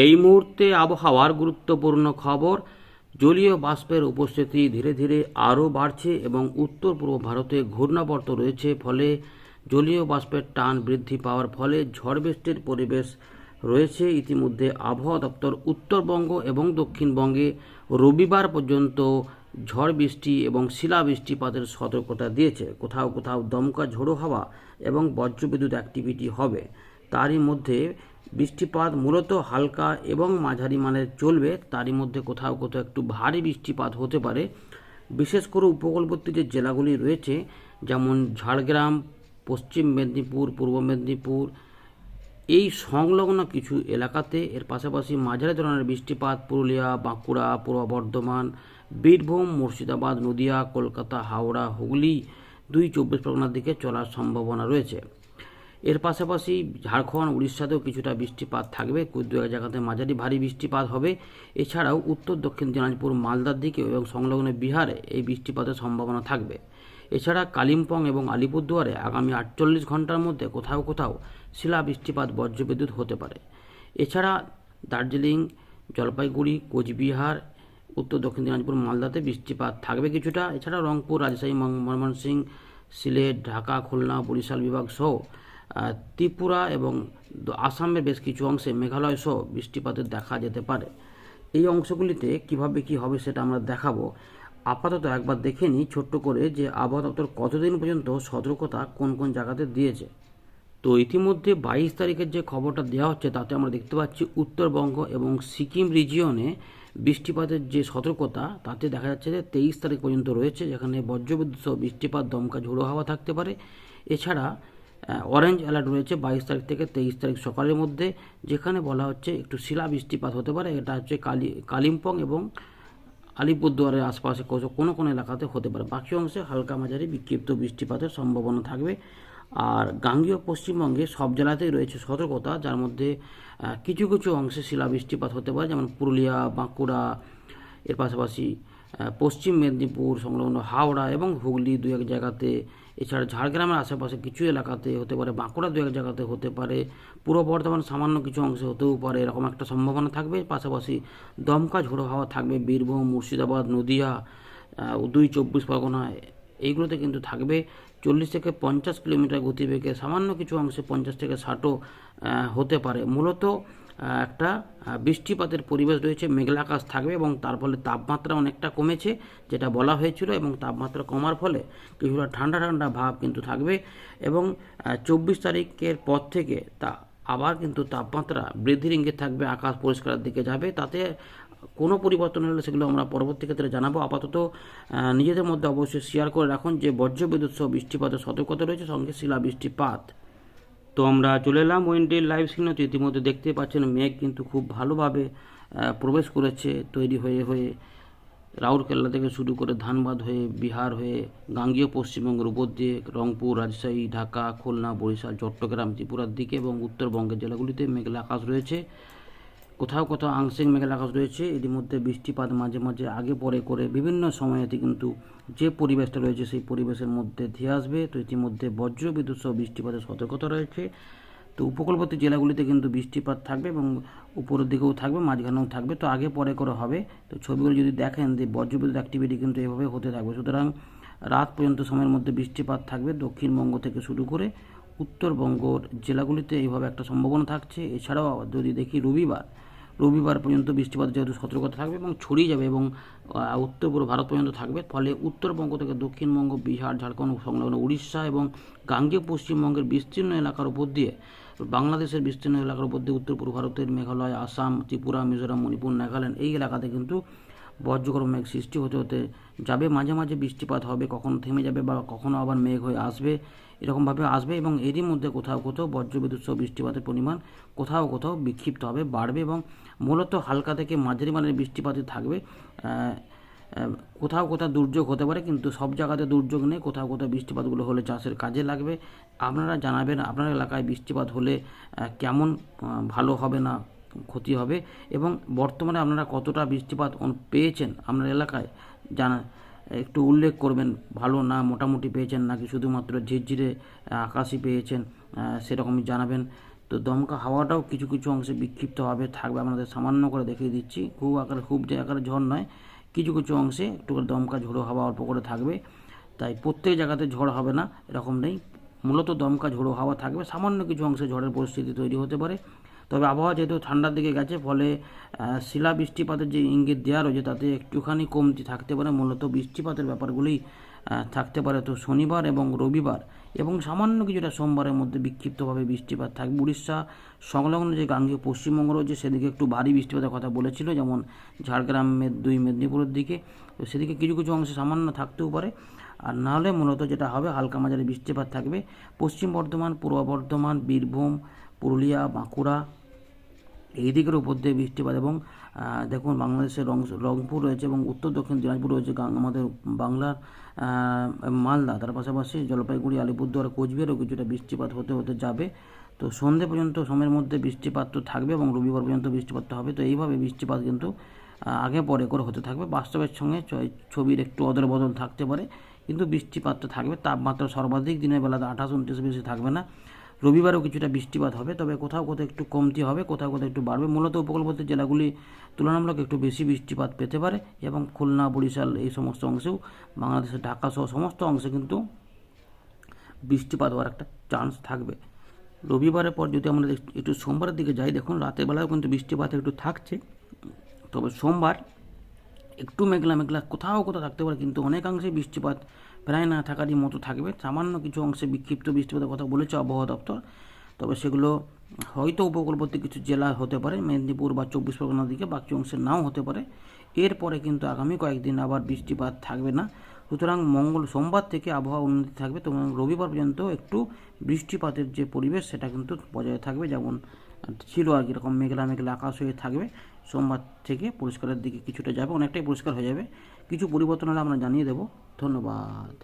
এই মুহূর্তে আবহাওয়ার গুরুত্বপূর্ণ খবর, জলীয় বাষ্পের উপস্থিতি ধীরে ধীরে আরও বাড়ছে এবং উত্তর পূর্ব ভারতে ঘূর্ণাবর্ত রয়েছে, ফলে জলীয় বাষ্পের টান বৃদ্ধি পাওয়ার ফলে ঝড় বৃষ্টির পরিবেশ রয়েছে। ইতিমধ্যে আবহাওয়া দপ্তর উত্তরবঙ্গ এবং দক্ষিণবঙ্গে রবিবার পর্যন্ত ঝড় বৃষ্টি এবং শিলা বৃষ্টিপাতের সতর্কতা দিয়েছে। কোথাও কোথাও দমকা ঝোড়ো হাওয়া এবং বজ্রবিদ্যুৎ অ্যাক্টিভিটি হবে। তারই মধ্যে বৃষ্টিপাত মূলত হালকা এবং মাঝারি মানের চলবে। তারই মধ্যে কোথাও কোথাও একটু ভারী বৃষ্টিপাত হতে পারে। বিশেষ করে উপকূলবর্তী যে জেলাগুলি রয়েছে, যেমন ঝাড়গ্রাম, পশ্চিম মেদিনীপুর, পূর্ব মেদিনীপুর, এই সংলগ্ন কিছু এলাকাতে এর পাশাপাশি মাঝারি ধরনের বৃষ্টিপাত পুরুলিয়া, বাঁকুড়া, পূর্ব বর্ধমান, বীরভূম, মুর্শিদাবাদ, নদিয়া, কলকাতা, হাওড়া, হুগলি দুই চব্বিশ পরগনার দিকে চলার সম্ভাবনা রয়েছে। এর পাশাপাশি ঝাড়খণ্ড, উড়িষ্যাতেও কিছুটা বৃষ্টিপাত থাকবে। দু জায়গাতে মাঝারি ভারী বৃষ্টিপাত হবে। এছাড়াও উত্তর, দক্ষিণ দিনাজপুর, মালদার দিকে এবং সংলগ্ন বিহারে এই বৃষ্টিপাতের সম্ভাবনা থাকবে। এছাড়া কালিম্পং এবং আলিপুরদুয়ারে আগামী আটচল্লিশ ঘণ্টার মধ্যে কোথাও কোথাও শিলা বৃষ্টিপাত বজ্রবিদ্যুৎ হতে পারে। এছাড়া দার্জিলিং, জলপাইগুড়ি, কোচবিহার, উত্তর, দক্ষিণ দিনাজপুর, মালদাতে বৃষ্টিপাত থাকবে কিছুটা। এছাড়া রংপুর, রাজশাহী, ময়মনসিংহ, সিলেট, ঢাকা, খুলনা, বরিশাল বিভাগ সহ ত্রিপুরা এবং আসামের বেশ কিছু অংশে মেঘালয় সহ বৃষ্টিপাতের দেখা যেতে পারে। এই অংশগুলিতে কীভাবে কি হবে সেটা আমরা দেখাবো। আপাতত একবার দেখে নিই ছোট্ট করে যে আবহাওয়া দপ্তর কতদিন পর্যন্ত সতর্কতা কোন কোন জায়গাতে দিয়েছে। তো ইতিমধ্যে বাইশ তারিখের যে খবরটা দেওয়া হচ্ছে তাতে আমরা দেখতে পাচ্ছি উত্তরবঙ্গ এবং সিকিম রিজিয়নে বৃষ্টিপাতের যে সতর্কতা তাতে দেখা যাচ্ছে যে তেইশ তারিখ পর্যন্ত রয়েছে, যেখানে বজ্রবিদ্যুৎ সহ বৃষ্টিপাত দমকা ঝোড়ো হাওয়া থাকতে পারে। এছাড়া অরেঞ্জ অ্যালার্ট রয়েছে বাইশ তারিখ থেকে তেইশ তারিখ সকালের মধ্যে, যেখানে বলা হচ্ছে একটু শিলা বৃষ্টিপাত হতে পারে। এটা হচ্ছে কালি, কালিম্পং এবং আলিপুরদুয়ারের আশপাশে কোনো কোনো এলাকাতে হতে পারে। বাকি অংশে হালকা মাঝারি বিক্ষিপ্ত বৃষ্টিপাতের সম্ভাবনা থাকবে। আর গাঙ্গীয় পশ্চিমবঙ্গে সব জেলাতেই রয়েছে সতর্কতা, যার মধ্যে কিছু কিছু অংশে শিলা বৃষ্টিপাত হতে পারে, যেমন পুরুলিয়া, বাঁকুড়া, এর পাশাপাশি পশ্চিম মেদিনীপুর, সংলগ্ন হাওড়া এবং হুগলি দু এক জায়গাতে, এছাড়া ঝাড়গ্রামের আশেপাশে কিছু এলাকাতে হতে পারে, বাঁকুড়া দু এক জায়গাতে হতে পারে, পূর্ব বর্ধমান সামান্য কিছু অংশে হতেও পারে, এরকম একটা সম্ভাবনা থাকবে। পাশাপাশি দমকা ঝোড়ো হাওয়া থাকবে বীরভূম, মুর্শিদাবাদ, নদিয়া দুই চব্বিশ পরগনা, এইগুলোতে কিন্তু থাকবে। চল্লিশ থেকে পঞ্চাশ কিলোমিটার গতিবেগে সামান্য কিছু অংশে পঞ্চাশ থেকে ষাটও হতে পারে। মূলত একটা বৃষ্টিপাতের পরিবেশ রয়েছে, মেঘলা আকাশ থাকবে এবং তার ফলে তাপমাত্রা অনেকটা কমেছে, যেটা বলা হয়েছিল এবং তাপমাত্রা কমার ফলে কিছুটা ঠান্ডা ঠান্ডা ভাব কিন্তু থাকবে এবং চব্বিশ তারিখের পর থেকে তা আবার কিন্তু তাপমাত্রা বৃদ্ধির ইঙ্গিত থাকবে, আকাশ পরিষ্কারের দিকে যাবে। তাতে কোনো পরিবর্তন হলে সেগুলো আমরা পরবর্তী ক্ষেত্রে জানাব। আপাতত নিজেদের মধ্যে অবশ্যই শেয়ার করে রাখুন যে বজ্রবিদ্যুৎ সহ বৃষ্টিপাতের সতর্কতা রয়েছে, সঙ্গে শিলা বৃষ্টিপাত তো আমরা চলে এলাম ওয়েন্ডের লাইভ সিগনাল তো ইতিমধ্যে দেখতে পাচ্ছেন মেঘ কিন্তু খুব ভালোভাবে প্রবেশ করেছে, তৈরি হয়ে হয়ে রাউরকেল্লা থেকে শুরু করে ধানবাদ হয়ে, বিহার হয়ে, গাঙ্গীয় পশ্চিমবঙ্গের উপর দিয়ে রংপুর, রাজশাহী, ঢাকা, খুলনা, বরিশাল, চট্টগ্রাম, ত্রিপুরার দিকে এবং উত্তরবঙ্গের জেলাগুলিতে মেঘলা আকাশ রয়েছে। কোথাও কোথাও আংশিক মেঘলা আকাশ রয়েছে। এর মধ্যে বৃষ্টিপাত মাঝে মাঝে আগে পরে করে বিভিন্ন সময়তে কিন্তু যে পরিবেশটা রয়েছে সেই পরিবেশের মধ্যে ধেয়ে আসবে। তো ইতিমধ্যে বজ্র বিদ্যুৎ সহ বৃষ্টিপাতের সতর্কতা রয়েছে। তো উপকূলবর্তী জেলাগুলিতে কিন্তু বৃষ্টিপাত থাকবে এবং উপরের দিকেও থাকবে, মাঝখানেও থাকবে। তো আগে পরে করে হবে। তো ছবিগুলো যদি দেখেন যে বজ্রবিদ্যুৎ অ্যাক্টিভিটি কিন্তু এভাবে হতে থাকবে। সুতরাং রাত পর্যন্ত সময়ের মধ্যে বৃষ্টিপাত থাকবে দক্ষিণবঙ্গ থেকে শুরু করে উত্তরবঙ্গর জেলাগুলিতে এইভাবে একটা সম্ভাবনা থাকছে। এছাড়াও যদি দেখি রবিবার রবিবার পর্যন্ত বৃষ্টিপাত যেহেতু সতর্কতা থাকবে এবং ছড়িয়ে যাবে এবং উত্তর পূর্ব ভারত পর্যন্ত থাকবে, ফলে উত্তরবঙ্গ থেকে দক্ষিণবঙ্গ, বিহার, ঝাড়খণ্ড, সংলগ্ন উড়িষ্যা এবং গাঙ্গেয় পশ্চিমবঙ্গের বিস্তীর্ণ এলাকার উপর দিয়ে, বাংলাদেশের বিস্তীর্ণ এলাকার উপর দিয়ে উত্তর পূর্ব ভারতের মেঘালয়, আসাম, ত্রিপুরা, মিজোরাম, মণিপুর, নাগাল্যান্ড এই এলাকাতে কিন্তু বজ্রগর্ভ মেঘ সৃষ্টি হতে হতে যাবে, মাঝে মাঝে বৃষ্টিপাত হবে, কখনো থেমে যাবে বা কখনো আবার মেঘ হয়ে আসবে, এরকমভাবে আসবে এবং এরই মধ্যে কোথাও কোথাও বজ্রবিদ্যুৎ সহ বৃষ্টিপাতের পরিমাণ কোথাও কোথাও বিক্ষিপ্ত হবে, বাড়বে এবং মূলত হালকা থেকে মাঝারি মানের বৃষ্টিপাতই থাকবে। কোথাও কোথাও দুর্যোগ হতে পারে, কিন্তু সব জায়গাতে দুর্যোগ নেই, কোথাও কোথাও বৃষ্টিপাতগুলো হলে চাষের কাজে লাগবে। আপনারা জানাবেন, আপনার এলাকায় বৃষ্টিপাত হলে কেমন ভালো হবে না? ক্ষতি হবে এবং বর্তমানে আপনারা কতটা বৃষ্টিপাত পেয়েছেন আপনার এলাকায়? জানা, একটু উল্লেখ করবেন, ভালো না মোটামুটি পেয়েছেন নাকি শুধুমাত্র ঝিরঝিরে আকাশই পেয়েছেন সেরকমই জানাবেন। তো দমকা হাওয়াটাও কিছু কিছু অংশে বিক্ষিপ্তভাবে থাকবে, আপনাদের সামান্য করে দেখিয়ে দিচ্ছি। খুব আকারে, খুব যে আকারে ঝড় নয়, কিছু কিছু অংশে একটু দমকা ঝোড়ো হাওয়া অল্প করে থাকবে। তাই প্রত্যেক জায়গাতে ঝড় হবে না, এরকম নেই। মূলত দমকা ঝোড়ো হাওয়া থাকবে, সামান্য কিছু অংশে ঝড়ের পরিস্থিতি তৈরি হতে পারে। তবে আবহাওয়া যেহেতু ঠান্ডার দিকে গেছে, ফলে শিলা বৃষ্টিপাতের যে ইঙ্গিত দেওয়া রয়েছে তাতে একটুখানি কমতি থাকতে পারে, মূলত বৃষ্টিপাতের ব্যাপারগুলি থাকতে পারে। তো শনিবার এবং রবিবার এবং সামান্য কিছুটা সোমবারের মধ্যে বিক্ষিপ্তভাবে বৃষ্টিপাত থাকবে। উড়িষ্যা সংলগ্ন যে গাঙ্গীয় পশ্চিমবঙ্গ রয়েছে, সেদিকে একটু ভারী বৃষ্টিপাতের কথা বলেছিল, যেমন ঝাড়গ্রাম, মেদ, দুই মেদিনীপুরের দিকে। তো সেদিকে কিছু কিছু অংশে সামান্য থাকতেও পারে। আর নাহলে মূলত যেটা হবে, হালকা মাঝারি বৃষ্টিপাত থাকবে। পশ্চিম বর্ধমান, পূর্ব বর্ধমান, বীরভূম, পুরুলিয়া, বাঁকুড়া এই দিকের উপর দিয়ে বৃষ্টিপাত এবং দেখুন বাংলাদেশের রং, রংপুর রয়েছে এবং উত্তর দক্ষিণ দিনাজপুর রয়েছে আমাদের বাংলার মালদা। তার পাশাপাশি জলপাইগুড়ি, আলিপুরদুয়ার কোচবিহারও কিছুটা বৃষ্টিপাত হতে হতে যাবে। তো সন্ধে পর্যন্ত সময়ের মধ্যে বৃষ্টিপাত তো থাকবে এবং রবিবার পর্যন্ত বৃষ্টিপাত তো হবে। তো এইভাবে বৃষ্টিপাত কিন্তু আগে পরে করে হতে থাকবে। বাস্তবের সঙ্গে ছবির একটু অদল বদল থাকতে পারে। কিন্তু বৃষ্টিপাত তো থাকবে। তাপমাত্রা সর্বাধিক দিনের বেলাতে আঠাশ, উনত্রিশ বেশি থাকবে না। রবিবারও কিছুটা বৃষ্টিপাত হবে, তবে কোথাও কোথাও একটু কমতি হবে, কোথাও কোথাও একটু বাড়বে। মূলত উপকূলবর্তী জেলাগুলি তুলনামূলক একটু বেশি বৃষ্টিপাত পেতে পারে এবং খুলনা, বরিশাল এই সমস্ত অংশেও বাংলাদেশের ঢাকা সহ সমস্ত অংশে কিন্তু বৃষ্টিপাত হওয়ার একটা চান্স থাকবে। রবিবারের পর যদি আমরা একটু সোমবারের দিকে যাই, দেখুন রাতের বেলাও কিন্তু বৃষ্টিপাত একটু থাকছে, তবে সোমবার একটু মেঘলা মেঘলা কোথাও কোথাও থাকতে পারে, কিন্তু অনেকাংশে বৃষ্টিপাত প্রায় না থাকারই মতো থাকবে। সামান্য কিছু অংশে বিক্ষিপ্ত বৃষ্টিপাতের কথা বলেছে আবহাওয়া দপ্তর। তবে সেগুলো হয়তো উপকূলবর্তী কিছু জেলা হতে পারে, মেদিনীপুর বা চব্বিশ পরগনার দিকে, বাকি অংশে নাও হতে পারে। এরপরে কিন্তু আগামী কয়েকদিন আবার বৃষ্টিপাত থাকবে না। সুতরাং মঙ্গল সোমবার থেকে আবহাওয়া উন্নতি থাকবে তো রবিবার পর্যন্ত একটু বৃষ্টিপাতের যে পরিবেশ, সেটা কিন্তু বজায় থাকবে। যেমন ছিল আর কি, এরকম মেঘলা মেঘলা আকাশ হয়ে থাকবে। সোমবার থেকে পরিষ্কারের দিকে কিছুটা যাবে, অনেকটাই পরিষ্কার হয়ে যাবে। কিছু পরিবর্তন হলে আমরা জানিয়ে দেবো। ধন্যবাদ।